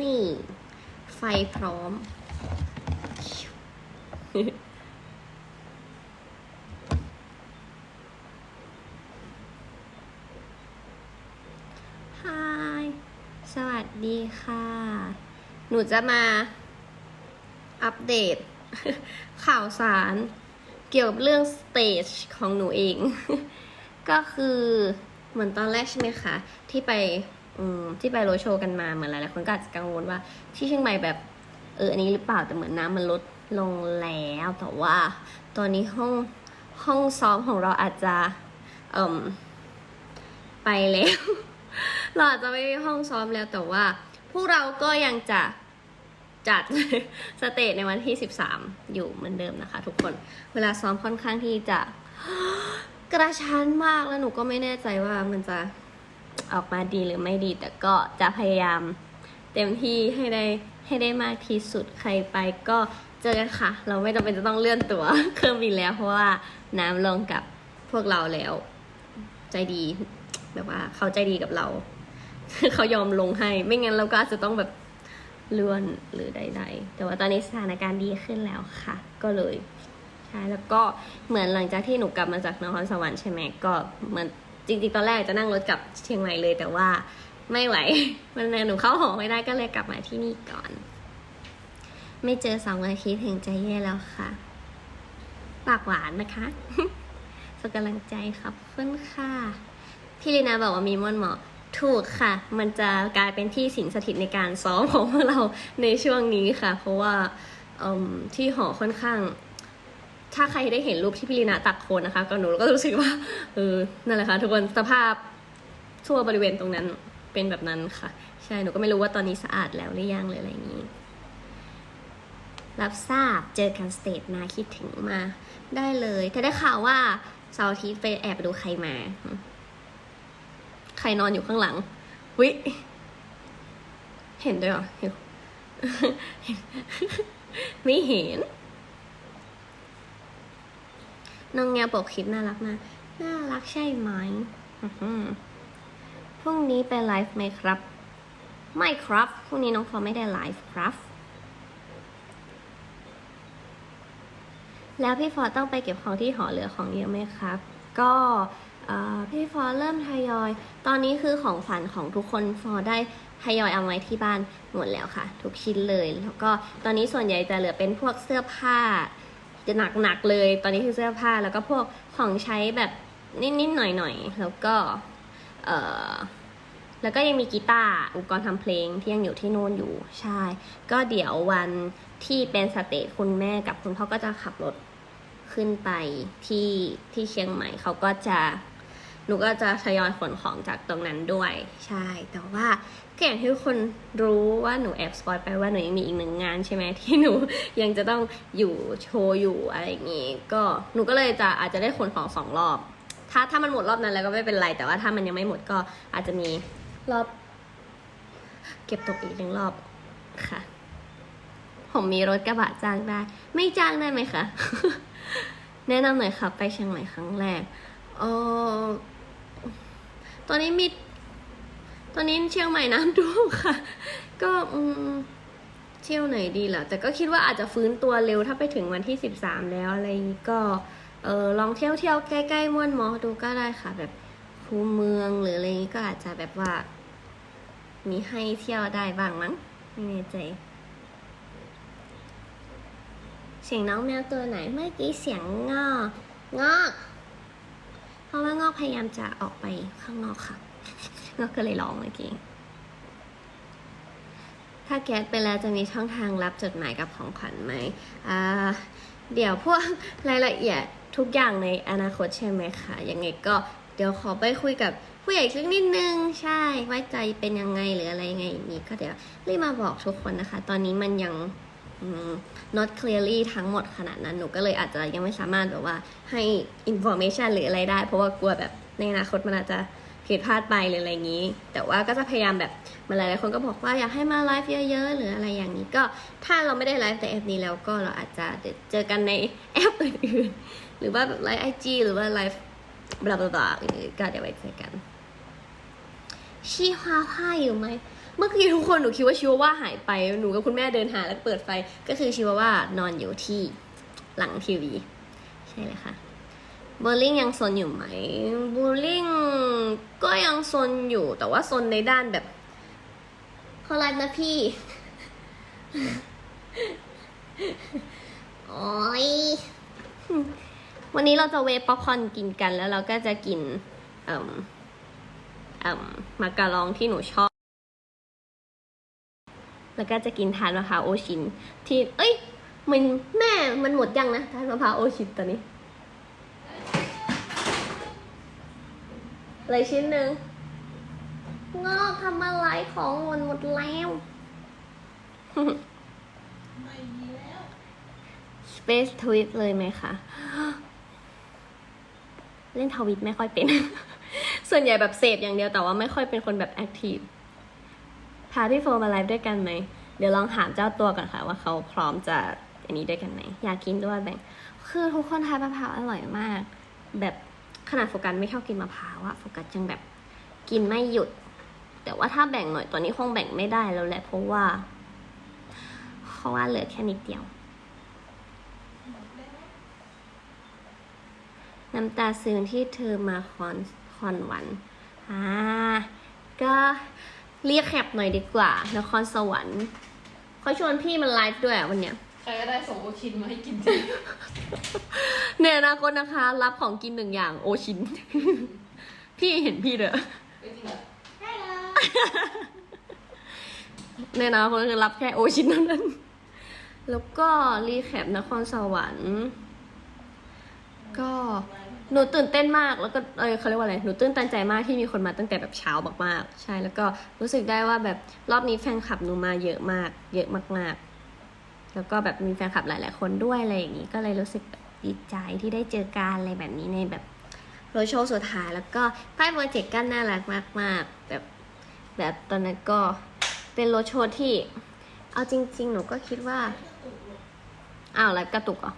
นี่ ไฟพร้อมฮายสวัสดีค่ะ หนูจะมาอัปเดต ข่าวสารเกี่ยวกับเรื่องสเตจของหนูเอง ก็คือเหมือนตอนแรกใช่ไหมคะ ที่ไปอืม ที่ไปโรโชว์กันมาเหมือนหลายๆคนก็อาจจะกังวลว่า ที่เชียงใหม่แบบเอออันนี้หรือเปล่าแต่เหมือนน้ำมันลดลงแล้วแต่ว่า ตอนนี้ห้องห้องซ้อมของเราอาจจะเอ่มไปแล้ว เราอาจจะไม่มีห้องซ้อมแล้วแต่ว่า พวกเราก็ยังจะจัดสเตจในวันที่ 13 อยู่เหมือนเดิมนะคะ ทุกคน เวลาซ้อมค่อนข้างที่จะกระชั้นมากแล้วหนูก็ไม่แน่ใจว่ามันจะ ออกมาดีหรือไม่ดี แต่ก็จะพยายามเต็มที่ให้ได้ให้ได้มากที่สุดใครไปก็เจอกันค่ะ เราไม่จำเป็นจะต้องเลื่อนตัวเครื่องบินแล้ว เพราะว่าน้ำลงกับพวกเราแล้ว ใจดี แบบว่าเขาใจดีกับเรา เขายอมลงให้ ไม่งั้นเราก็อาจจะต้องแบบเลื่อนหรือใดๆ แต่ว่าตอนนี้สถานการณ์ดีขึ้นแล้วค่ะ ก็เลยใช่แล้วก็เหมือนหลังจากที่หนูกลับมาจากนครสวรรค์ใช่ไหมก็เหมือน จริงๆ ตอนแรกจะนั่งรถกลับเชียงใหม่เลย แต่ว่าไม่ไหว มันหนูเข้าหอไม่ได้ก็เลยกลับมาที่นี่ก่อน ไม่เจอสองอาทิตย์ถึงใจแย่แล้วค่ะ ปากหวานนะคะส่งกำลังใจครับขอบคุณค่ะ พี่ลีนาบอกว่ามีม่วนหมาะถูกค่ะ มันจะกลายเป็นที่สิงสถิตในการซ้อมของเราในช่วงนี้ค่ะ เพราะว่าที่หอค่อนข้าง ถ้าใครได้เห็นรูปที่พี่ลีนาตักโคนนะคะก็หนูก็รู้สึกว่าเออนั่นแหละค่ะทุกคนสภาพทั่วบริเวณตรงนั้นเป็นแบบนั้นค่ะ ใช่หนูก็ไม่รู้ว่าตอนนี้สะอาดแล้วหรือยังหรืออะไรอย่างนี้ รับทราบเจอกันสเตทนาคิดถึงมา ได้เลยแต่ได้ข่าวว่าเสาร์อาทิตย์ไปแอบไปดูใครมา ใครนอนอยู่ข้างหลังวิเห็นด้วยเหรอเห็นไม่เห็น น้องแงวปกคลิปน่ารักมาก น่ารักใช่ไหมพรุ่งนี้ไปไลฟ์ไหมครับ ไม่ครับ พรุ่งนี้น้องฟอร์ไม่ได้ไลฟ์ครับ แล้วพี่ฟอร์ต้องไปเก็บของที่หอเหลือของเยอะไหมครับ ก็พี่ฟอร์เริ่มทยอย ตอนนี้คือของขวัญของทุกคนฟอร์ได้ทยอยเอาไว้ที่บ้านหมดแล้วค่ะ ทุกชิ้นเลย แล้วก็ตอนนี้ส่วนใหญ่จะเหลือเป็นพวกเสื้อผ้า จะหนักๆเลย ตอนนี้คือเสื้อผ้าแล้วก็พวกของใช้แบบนิดๆหน่อยๆ แล้วก็เออแล้วก็ยังมีกีตาร์อุปกรณ์ทำเพลงที่ยังอยู่ที่นู่นอยู่ใช่ ก็เดี๋ยววันที่เป็นสเตจคุณแม่กับคุณพ่อก็จะขับรถขึ้นไปที่ที่เชียงใหม่เขาก็จะ หนูก็จะทยอยขนของจากตรงนั้นด้วย ใช่ แต่ว่าก็อย่างที่คนรู้ว่าหนูแอบสปอยไปว่าหนูยังมีอีกหนึ่งงานใช่ไหมที่หนูยังจะต้องอยู่โชว์อยู่อะไรอย่างงี้ ก็หนูก็เลยจะอาจจะได้ขนของสองรอบ ถ้าถ้ามันหมดรอบนั้นแล้วก็ไม่เป็นไร แต่ว่าถ้ามันยังไม่หมดก็อาจจะมีรอบ เก็บตกอีกหนึ่งรอบค่ะ ผมมีรถกระบะจ้างได้ ไม่จ้างได้ไหมคะ แนะนำหน่อยค่ะ ไปเชียงใหม่ครั้งแรกเออ ตอนนี้มี ตอนนี้เชียงใหม่น้ำท่วมค่ะ ก็อืมเที่ยวไหนดีล่ะ แต่ก็คิดว่าอาจจะฟื้นตัวเร็วถ้าไปถึงวันที่สิบสามแล้วอะไรอย่างนี้ก็เออลองเที่ยวเที่ยวใกล้ๆม่วนหมอดูก็ได้ค่ะ แบบคูเมืองหรืออะไรนี้ก็อาจจะแบบว่า มีให้เที่ยวได้บ้างมั้งไม่แน่ใจเสียงน้องแมวตัวไหนเมื่อกี้เสียงงอกงอก ราะว่างอกพยายามจะออกไปข้างนอกค่ะงอกก็เลยร้องเมื่อกี้ถ้าแก๊สไปแล้วจะมีช่องทางรับจดหมายกับของขวัญไหมอ่าเดี๋ยวพวกรายละเอียดทุกอย่างในอนาคตใช่ไหมคะยังไงก็เดี๋ยวขอไปคุยกับผู้ใหญ่สักนิดนึง ใช่ ไว้ใจเป็นยังไงหรืออะไรยังไงนี้ก็เดี๋ยวรีบมาบอกทุกคนนะคะ ตอนนี้มันยัง not clearly ทั้งหมดขนาดนั้นหนูก็เลยอาจจะยังไม่สามารถแบบว่าให้ information หรืออะไรได้ เพราะว่ากลัวแบบในอนาคตมันอาจจะผิดพลาดไปหรืออะไรอย่างนี้ แต่ว่าก็จะพยายามแบบมาหลายๆคนก็บอกว่าอยากให้มาไลฟ์เยอะๆ หรืออะไรอย่างนี้ก็ถ้าเราไม่ได้ไลฟ์แต่แอปนี้แล้วก็เราอาจจะเจอกันในแอปอื่นๆหรือว่าแบบไลฟ์ไอจีหรือว่าไลฟ์บลาบลาก็เดี๋ยวไว้เจอกันชีฮวาว่าอยู่ไหม เมื่อกี้ทุกคนหนูคิดว่าชิวาว่าหายไป หนูกับคุณแม่เดินหาแล้วเปิดไฟ ก็คือชิวาว่านอนอยู่ที่หลังทีวี ใช่เลยค่ะโบลิ่งยังซนอยู่ไหมโบลิ่งก็ยังซนอยู่ แต่ว่าซนในด้านแบบเขาไลฟ์นะพี่ โอ้ย วันนี้เราจะเวป๊อปคอร์นกินกันแล้วเราก็จะกินเอ่มเอ่มมาการองที่หนูชอบ แล้วก็จะกินทานมะพร้าวโอชิน ที่ เอ้ย มันแม่มันหมดยังนะทานมะพร้าวโอชินตอนนี้เลยชิ้นหนึ่งงอกทำอะไรของหมดหมดแล้ว Space Twist เลยไหมคะ เล่นทวิตไม่ค่อยเป็น ส่วนใหญ่แบบเสพอย่างเดียวแต่ว่าไม่ค่อยเป็นคนแบบแอคทีฟพาพี่โฟมาไลฟ์ด้วยกันไหม เดี๋ยวลองถามเจ้าตัวก่อนค่ะว่าเขาพร้อมจะอันนี้ด้วยกันไหม อยากกินด้วยแบ่ง คือทุกคนทานมะพร้าวอร่อยมาก แบบขนาดโฟกัสไม่ชอบกินมะพร้าวอะโฟกัสยังแบบกินไม่หยุด แต่ว่าถ้าแบ่งหน่อยตอนนี้คงแบ่งไม่ได้แล้วแหละเพราะว่าเพราะว่าเหลือแค่นิดเดียว น้ำตาซึมที่เธอมาคอนคอนวันอ่าก็ เรียกแคปหน่อยดีกว่านครสวรรค์เขาชวนพี่มาไลฟ์ด้วยอะวันเนี้ย ใครก็ได้ส่งโอชินมาให้กินทีในอนาคตนะคะ รับของกินหนึ่งอย่างโอชิน พี่เห็นพี่เด้อไม่จริงเหรอในอนาคตคือรับแค่โอชินเท่านั้น แล้วก็รีแคปนครสวรรค์ ก็ หนูตื่นเต้นมากแล้วก็เออเขาเรียกว่าอะไรหนูตื่นตันใจมากที่มีคนมาตั้งแต่แบบเช้ามากๆ ใช่แล้วก็รู้สึกได้ว่าแบบรอบนี้แฟนคลับหนูมาเยอะมาก เยอะมากๆ แล้วก็แบบมีแฟนคลับหลาย ๆ คนด้วยอะไรอย่างนี้ก็เลยรู้สึกดีใจที่ได้เจอการอะไรแบบนี้ในแบบโรโชว์สุดท้ายแล้วก็ป้ายโปรเจกต์ก็น่ารักมาก ๆ แบบแบบตอนนั้นก็เป็นโรโชว์ที่ เอาจริง ๆ หนูก็คิดว่าอ้าวแล้วกระตุกองั้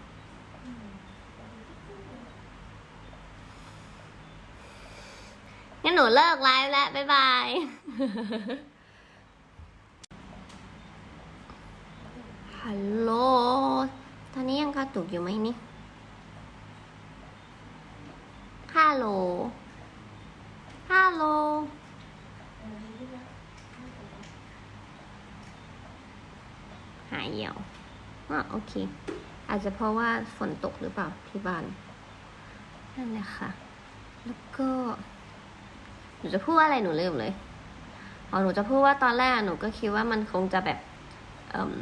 หนูเลิกไลฟ์แล้ว บ๊ายบายฮัลโหล ตอนนี้ยังกระตุกอยู่ไหมนี่ฮัลโหล ฮัลโหลหายเหี่ยวอะโอเค อาจจะเพราะว่าฝนตกหรือเปล่าที่บ้าน นั่นแหละค่ะ แล้วก็ หนูจะพูดว่าอะไรหนูลืมเลยอ๋อหนูจะพูดว่าตอนแรกหนูก็คิดว่ามันคงจะแบบเอม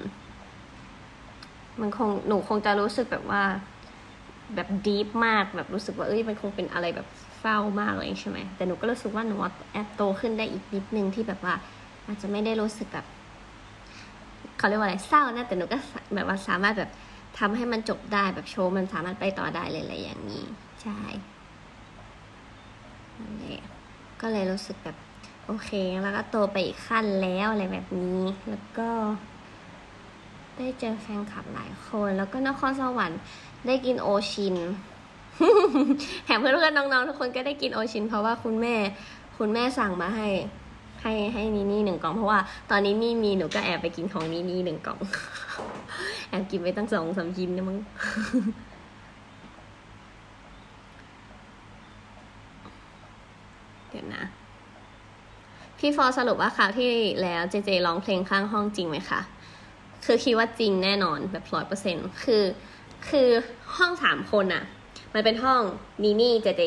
มันคงหนูคงจะรู้สึกแบบว่า แบบดีฟมากแบบรู้สึกว่าเอ้ยมันคงเป็นอะไรแบบเศร้ามากเลยใช่ไหมแต่หนูก็รู้สึกว่าหนูแอบโตขึ้นได้อีกนิดนึงที่แบบว่า อาจจะไม่ได้รู้สึกแบบเขาเรียกว่าอะไรเศร้านะแต่หนูก็แบบว่าสามารถแบบทำให้มันจบได้แบบโชว์มันสามารถไปต่อได้เลยอะไรอย่างนี้ ใช่นั่นแหละ ก็เลยรู้สึกแบบโอเค แล้วก็โตไปอีกขั้นแล้วอะไรแบบนี้ แล้วก็ได้เจอแฟนคลับหลายคน แล้วก็นครสวรรค์ได้กินโอชินแถมเพื่อนๆน้องๆทุกคนก็ได้กินโอชิน เพราะว่าคุณแม่ คุณแม่สั่งมาให้ ให้ให้นี่นี่หนึ่งกล่องเพราะว่าตอนนี้นี่มีหนูก็แอบไปกินของนี่นี่หนึ่งกล่อง แอบกินไปตั้งสองสามชิ้นนะมั้ง เดี๋ยวนะ พี่ฟอสรุปว่าคราวที่แล้วเจเจร้องเพลงข้างห้องจริงไหมคะ คือคิดว่าจริงแน่นอนแบบร้อยเปอร์เซ็นคือ คือห้องสามคนอะมันเป็นห้องนีนี่เจเจ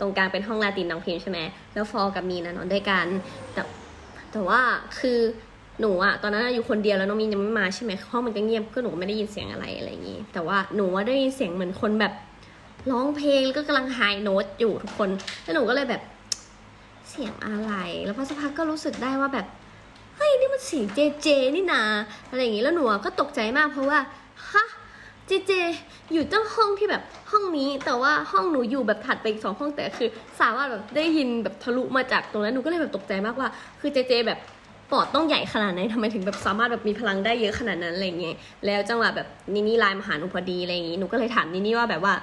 ตรงกลางเป็นห้องลาตินน้องพิมใช่ไหมแล้วฟอกับมีนะนอนด้วยกัน แต่แต่ว่าคือหนูอะตอนนั้นอยู่คนเดียวแล้วน้องมีนยังไม่มาใช่ไหมห้องมันก็เงียบก็หนูไม่ได้ยินเสียงอะไรอะไรอย่างงี้ แต่ว่าหนูว่าได้ยินเสียงเหมือนคนแบบร้องเพลงแล้วก็กำลังไฮโน้ตอยู่ทุกคน แล้วหนูก็เลยแบบ สียงอะไร แล้วพอสักพักก็รู้สึกได้ว่าแบบเฮ้ยนี่มันเสียงเจเจนี่นาอะไรอย่างงี้แล้วหนูก็ตกใจมากเพราะว่าฮะเจเจอยู่ตั้งห้องที่แบบห้องนี้แต่ว่าห้องหนูอยู่แบบถัดไปอีกสองห้องแต่คือ สามารถแบบได้ยินแบบทะลุมาจากตรงนั้นหนูก็เลยแบบตกใจมากว่า คือเจเจแบบปอดต้องใหญ่ขนาดไหนทำไมถึงแบบสามารถแบบมีพลังได้เยอะขนาดนั้นอะไรอย่างเงี้ยแล้วจังหวะแบบนินี่ไลน์มาหาหนูพอดีอะไรอย่างงี้หนูก็เลยถามนินี่ว่าแบบว่า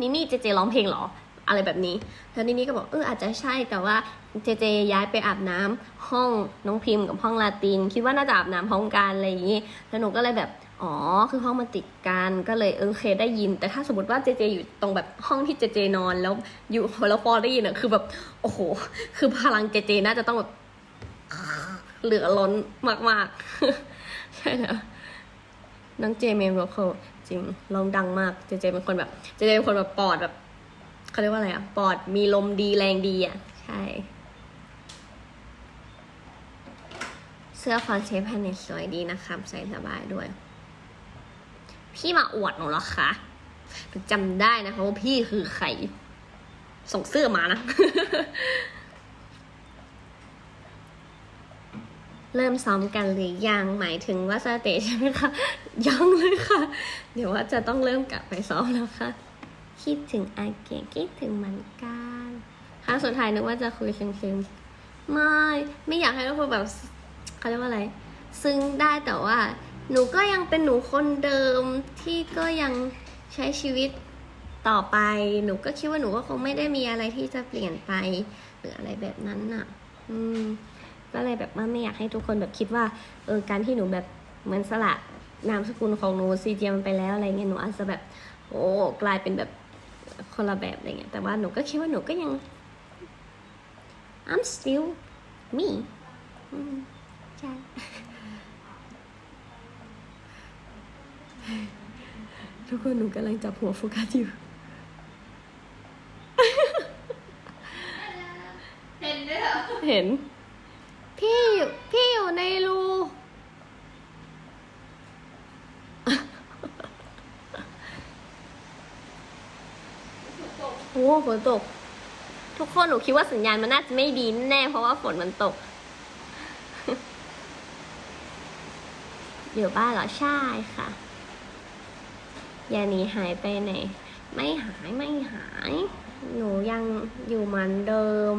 นินี่เจเจร้องเพลงเหรอ อะไรแบบนี้ แล้วนี่นี่ก็บอกเอออาจจะใช่แต่ว่าเจเจย้ายไปอาบน้ำห้องน้องพิมพ์กับห้องลาติน คิดว่าน่าจะอาบน้ำพร้อมกันอะไรอย่างนี้ แล้วหนูก็เลยแบบอ๋อ คือห้องมันติดกันก็เลยเออโอเคได้ยิน แต่ถ้าสมมติว่าเจเจอยู่ตรงแบบห้องที่เจเจนอนแล้วอยู่แล้วฟอได้ยินอะคือแบบโอ้โห คือพลังเจเจน่าจะต้องแบบเหลือล้นมากๆ ใช่แล้วน้องเจเมนโรโคจริงร้องดังมาก เจเจเป็นคนแบบ เจเจเป็นคนแบบปอดแบบ เขาเรียกว่าอะไรอะปอดมีลมดีแรงดีอะใช่ เสื้อคอนเซปต์แพนเนสวยดีนะครับใส่สบายด้วย พี่มาอวดหนูหรอคะหนูจำได้นะคะว่าพี่คือใคร ส่งเสื้อมานะ เริ่มซ้อมกันหรือยังหมายถึงว่าสเตจใช่ไหมคะ ยังเลยค่ะ เดี๋ยวว่าจะต้องเริ่มกลับไปซ้อมแล้วค่ะ คิดถึงอาเกะคิดถึงเหมือนกันครั้งสุดท้ายนึกว่าจะคุยซึ้งๆไม่ไม่อยากให้ทุกคนแบบเขาเรียกว่าอะไร ซึ้งได้แต่ว่า หนูก็ยังเป็นหนูคนเดิมที่ก็ยังใช้ชีวิตต่อไปหนูก็คิดว่าหนูก็คงไม่ได้มีอะไรที่จะเปลี่ยนไป หรืออะไรแบบนั้นน่ะ อืม ก็เลยแบบว่าไม่อยากให้ทุกคนแบบคิดว่า เออการที่หนูแบบเหมือนสละนามสกุลของหนูซีเจียมันไปแล้วอะไรเงี้ยหนูอาจจะแบบ โอ้กลายเป็นแบบ คนละแบบอะไรเงี้ยแต่ว่าหนูก็คิดว่าหนูก็ยัง I'm still me อืมใช่ทุกคนหนูกำลังจับหัวโฟกัสอยู่เห็นด้วยเหรอเห็นพี่อยู่พี่อยู่ในรู โอ้ ฝนตก ทุกคนหนูคิดว่าสัญญาณมันน่าจะไม่ดีแน่เพราะว่าฝนมันตก อยู่บ้านเหรอใช่ค่ะ ยานีหายไปไหน ไม่หายไม่หาย หนูยังอยู่เหมือนเดิม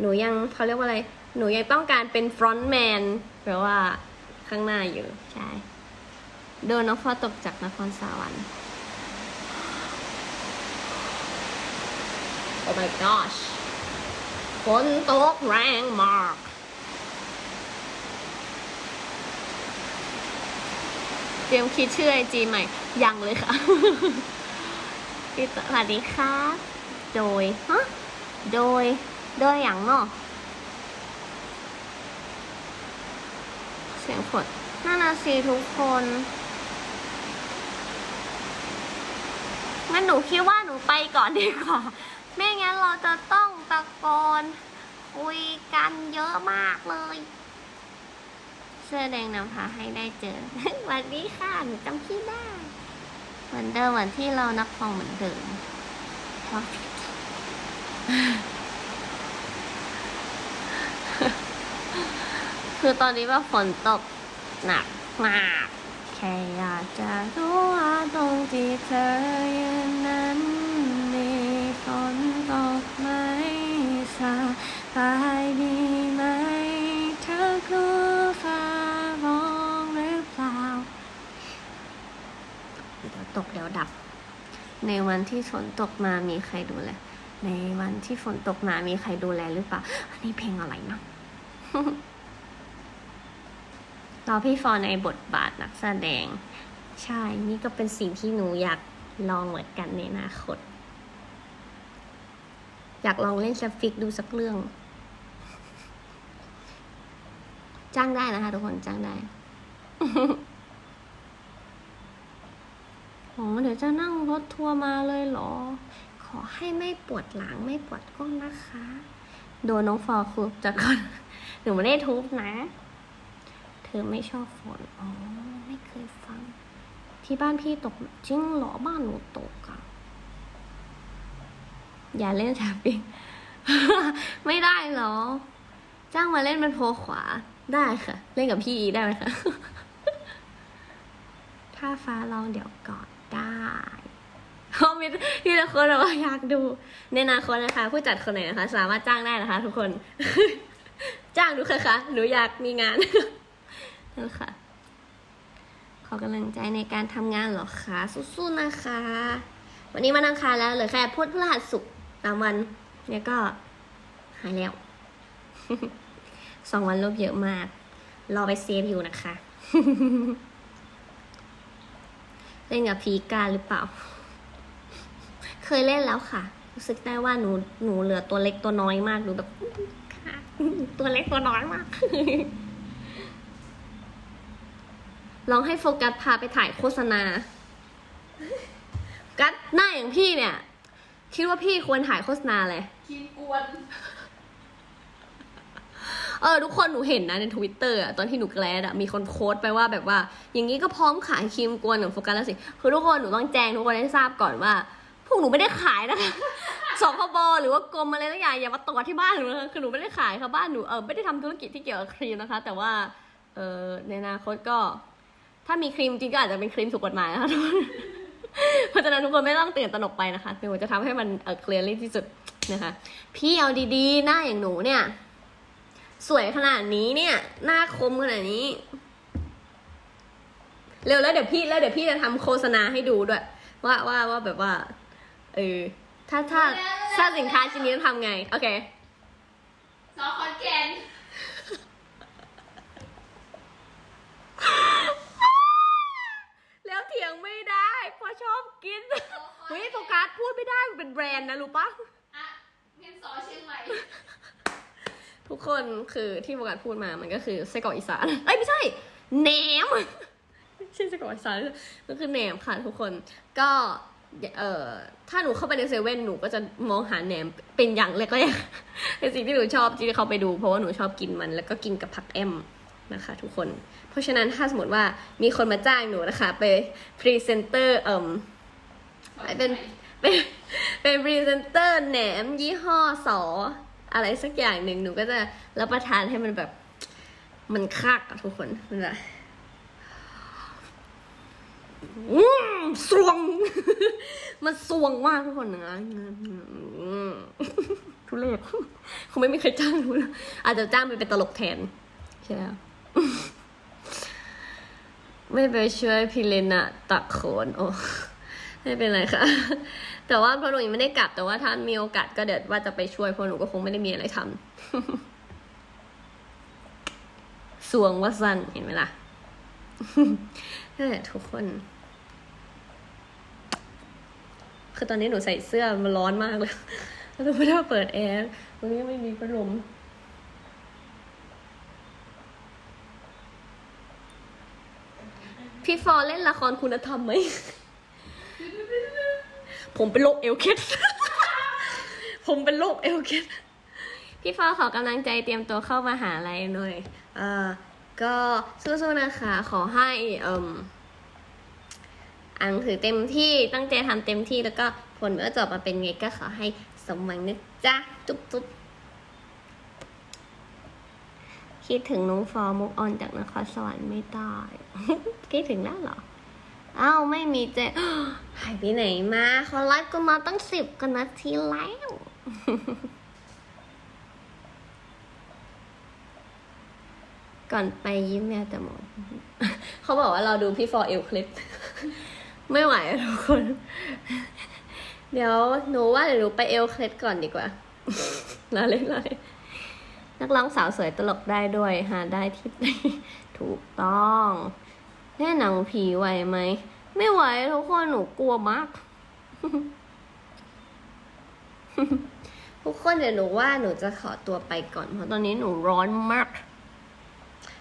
หนูยังเขาเรียกว่าอะไร หนูยังต้องการเป็นฟรอนต์แมนแปลว่าข้างหน้าอยู่ ใช่ โดนน้องฟอตกจากนครสวรรค์ Oh my gosh ฝนตกแรงมากเตรียมคิดชื่อไอจีใหม่ ยังเลยค่ะ สวัสดีครับโดย ฮะ โดย โดยอย่างเนาะเสียงฝนน่านาซีทุกคนงั้นหนูคิดว่าหนูไปก่อนดีกว่า เราจะต้องตะโกนคุยกันเยอะมากเลย เสื้อแดงนำพาให้ได้เจอสวัสดีค่ะหนูจำพี่ได้ เหมือนเดิมเหมือนที่เรานับฟองเหมือนเดิมคือตอนนี้ว่าฝนตกหนักมากแค่อยากจะรู้ว่าตรงที่เธอยืนนั้นมีฝน สบายดีไหม เธอกลัวฟ้าร้องหรือเปล่า เดี๋ยวตกเดี๋ยวดับ ในวันที่ฝนตกมามีใครดูแล ในวันที่ฝนตกมามีใครดูแลหรือเปล่า อันนี้เพลงอะไรนะรอพี่ฟอนในบทบาทนักแสดง ใช่ นี่ก็เป็นสิ่งที่หนูอยากลองเหมือนกันในอนาคต อยากลองเล่นสฟิกดูสักเรื่อง จ้างได้นะคะทุกคนจ้างได้อ๋อเดี๋ยวจะนั่งรถทัวร์มาเลยเหรอ ขอให้ไม่ปวดหลังไม่ปวดก้นนะคะ โดนน้องฟอร์คุบจากก่อนหนูไม่ได้ทุบนะ เธอไม่ชอบฝน อ๋อ ไม่เคยฟัง ที่บ้านพี่ตกจริงเหรอบ้านหนูตกอะ อย่าเล่นแท็บปิ้งไม่ได้เหรอ จ้างมาเล่นเป็นโพขวาได้ค่ะ เล่นกับพี่อีได้ไหมคะถ้าฟ้าลองเดี๋ยวก่อนได้เพราะมีมีแต่คนแบบว่าอยากดูในอนาคตนะคะ ผู้จัดคนไหนนะคะ สามารถจ้างได้นะคะ ทุกคน จ้างดูค่ะคะหนูอยากมีงานนั่นค่ะขอกำลังใจในการทำงานเหรอคะสู้ๆนะคะ วันนี้วันอังคารแล้วเหลือแค่พุธพฤหัสศุกร์ สามวันแล้วก็หายแล้ว สองวันลบเยอะมาก รอไปเซฟอยู่นะคะ เล่นกับพีกาหรือเปล่า เคยเล่นแล้วค่ะ รู้สึกได้ว่าหนูหนูเหลือตัวเล็กตัวน้อยมากหนูแบบค่ะตัวเล็กตัวน้อยมาก ลองให้โฟกัสพาไปถ่ายโฆษณา กัดหน้าอย่างพี่เนี่ย คิดว่าพี่ควรถ่ายโฆษณาอะไรคิมกวนเออทุกคนหนูเห็นนะในทวิตเตอร์อะตอนที่หนูแกลดอะมีคนโค้ดไปว่าแบบว่า อย่างนี้ก็พร้อมขายครีมกวนของโฟกัสแล้วสิ คือทุกคนหนูต้องแจ้งทุกคนให้ทราบก่อนว่า พวกหนูไม่ได้ขายนะคะสคบหรือว่ากรมอะไรทั้งอย่างอย่ามาตรวจที่บ้านหนูนะคะคือหนูไม่ได้ขายค่ะบ้านหนูเออไม่ได้ทำธุรกิจที่เกี่ยวกับครีมนะคะ แต่ว่าเออในอนาคตก็ ถ้ามีครีมจริงก็อาจจะเป็นครีมถูกกฎหมายนะคะทุกคน เพราะฉะนั้นทุกคนไม่ต้องตื่นตระหนกไปนะคะหนูจะทำให้มันเออเคลียร์ที่สุดนะคะ พี่เอาดีๆ หน้าอย่างหนูเนี่ย สวยขนาดนี้เนี่ย หน้าคมขนาดนี้ เร็วแล้วเดี๋ยวพี่แล้วเดี๋ยวพี่จะทำโฆษณาให้ดูด้วย ว่าว่าว่าแบบว่า เออ ถ้าถ้าถ้าสินค้าชิ้นนี้ต้องทำไง โอเคซอคอนแกน แล้วเถียงไม่ได้เพราะชอบกิน เฮ้ยโฟกัสพูดไม่ได้มันเป็นแบรนด์นะรู้ปะ อะเรียนซอเชียงใหม่ ทุก คนคือที่โฟกัสพูดมามันก็คือไส้กรอกอีสานเอ้ยไม่ใช่แหนมไม่ใช่ไส้กรอกอีสานก็คือแหนมค่ะทุกคนก็เอ่อถ้าหนูเข้าไปในเซเว่นหนูก็จะมองหาแหนมเป็นอย่างแรกๆเป็นสิ่งที่หนูชอบที่จะเข้าไปดู เพราะว่าหนูชอบกินมัน แล้วก็กินกับผักแอมนะคะทุกคน เพราะฉะนั้นถ้าสมมติว่ามีคนมาจ้างหนูนะคะ ไปพรีเซนเตอร์เอ่มเป็นเป็นเป็นพรีเซนเตอร์แหนมยี่ห้อสอ อะไรสักอย่างหนึ่งหนูก็จะรับประทานให้มันแบบ มันคักอะทุกคนมันจะอืมสวง มันสวงมากทุกคนนะทุเรศคงไม่มีใครจ้างหนูนะอาจจะจ้างไปเป็นตลกแทนใช่ไหมไม่ไปช่วยพี่เลนอะตักโขนโอ้ไม่เป็นไรค่ะ แต่ว่าเพราะหนูยังไม่ได้กลับ แต่ว่าถ้ามีโอกาสก็เดี๋ยวว่าจะไปช่วยเพราะหนูก็คงไม่ได้มีอะไรทำสวงว่าสั้นเห็นไหมล่ะนั่นแหละทุกคน คือตอนนี้หนูใส่เสื้อมันร้อนมากเลยแล้วก็ไม่ได้เปิดแอร์วันนี้ไม่มีพัดลมพี่ฟอเล่นละครคุณธรรมไหม ผมเป็นโรคเอลเคสผมเป็นโรคเอลเคสพี่ฟอขอกำลังใจเตรียมตัวเข้ามาหาลัยหน่อยเอ่อก็สู้ๆนะคะ ขอให้เอ่มอ่านหนังสือเต็มที่ตั้งใจทำเต็มที่แล้วก็ผลเมื่อจบมาเป็นไงก็ขอให้สมหวังนะจ๊ะจุ๊บจุ๊บคิดถึงน้องฟอร์มุกออนจากนครสวรรค์ไม่ได้คิดถึงแล้วเหรอ อ้าวไม่มีเจหายไปไหนมาเขาไลฟ์กันมาตั้งสิบกันนาทีแล้วก่อนไปยิ้มแย้มแต่หมดเขาบอกว่าเราดูพี่ฟอร์เอลคลิป ไม่ไหวทุกคน เดี๋ยวหนูว่าเดี๋ยวหนูไปเอลคลิปก่อนดีกว่าลาเล่นเลยนักร้องสาวสวยตลกได้ด้วยหาได้ที่ถูกต้อง แน่หนังผีไหวไหม ไม่ไหวทุกคนหนูกลัวมาก ทุกคนเดี๋ยวหนูว่าหนูจะขอตัวไปก่อน เพราะตอนนี้หนูร้อนมาก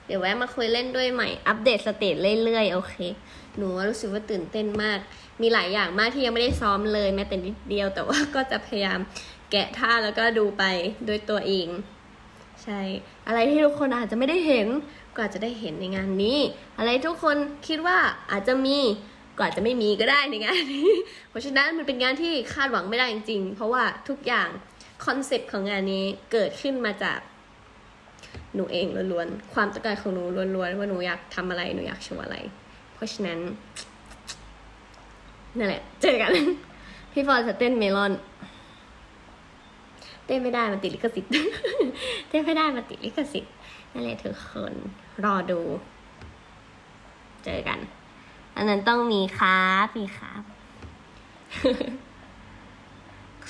เดี๋ยวแวะมาคุยเล่นด้วยใหม่ อัปเดตสเตจเรื่อยๆ โอเค หนูรู้สึกว่าตื่นเต้นมาก มีหลายอย่างมากที่ยังไม่ได้ซ้อมเลยแม้แต่นิดเดียว แต่ว่าก็จะพยายามแกะท่าแล้วก็ดูไปด้วยตัวเอง ใช่ อะไรที่ทุกคนอาจจะไม่ได้เห็น ก็อาจจะได้เห็นในงานนี้ อะไรทุกคนคิดว่าอาจจะมีก็อาจจะไม่มีก็ได้ในงานนี้ เพราะฉะนั้นมันเป็นงานที่คาดหวังไม่ได้จริงๆ เพราะว่าทุกอย่างคอนเซปต์ของงานนี้เกิดขึ้นมาจากหนูเองล้วนๆ ความต้องการของหนูล้วนๆ ว่าหนูอยากทำอะไร หนูอยากโชว์อะไร เพราะฉะนั้นนั่นแหละ เจอกัน พี่ฟอร์จะเต้นเมลอน เต้นไม่ได้มันติดลิขสิทธิ์ เต้นไม่ได้มันติดลิขสิทธิ์ นั่นแหละทุกคน รอดู เจอกัน อันนั้นต้องมีครับมีครับ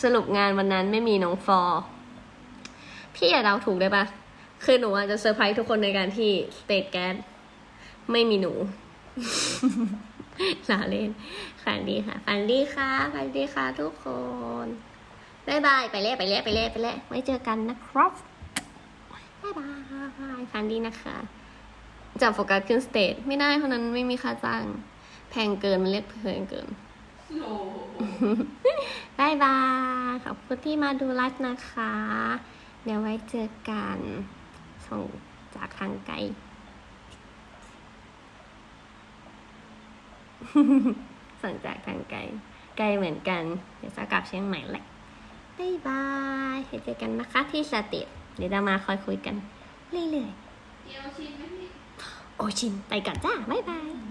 สรุปงานวันนั้นไม่มีน้องฟอ พี่อย่าเดาถูกได้ปะคือหนูอาจจะเซอร์ไพรส์ทุกคนในการที่สเตทแก๊สไม่มีหนูลาเล่นฝันดีค่ะฝันดีค่ะฝันดีค่ะทุกคนบายบาย ไปเล่ไปเล่ไปเล่ไปเล่ไว้เจอกันนะครับ บายบายฝันดีนะคะจับโฟกัสขึ้นสเตจไม่ได้เพราะนั้นไม่มีค่าจ้าง แพงเกินมันเรียกแพงเกินโอ้บายบายขอบคุณที่มาดูไลฟ์นะคะ เดี๋ยวไว้เจอกันส่งจากทางไกลส่งจากทางไกลไกลเหมือนกัน เดี๋ยวจะกลับเชียงใหม่แหละบายบายเดี๋ยวเจอกันนะคะที่สเตจ เดี๋ยวจะมาคอยคุยกันเรื่อยเดียวชินไหมพี่ๆโอชินไปก่อนจ้า บ๊ายบาย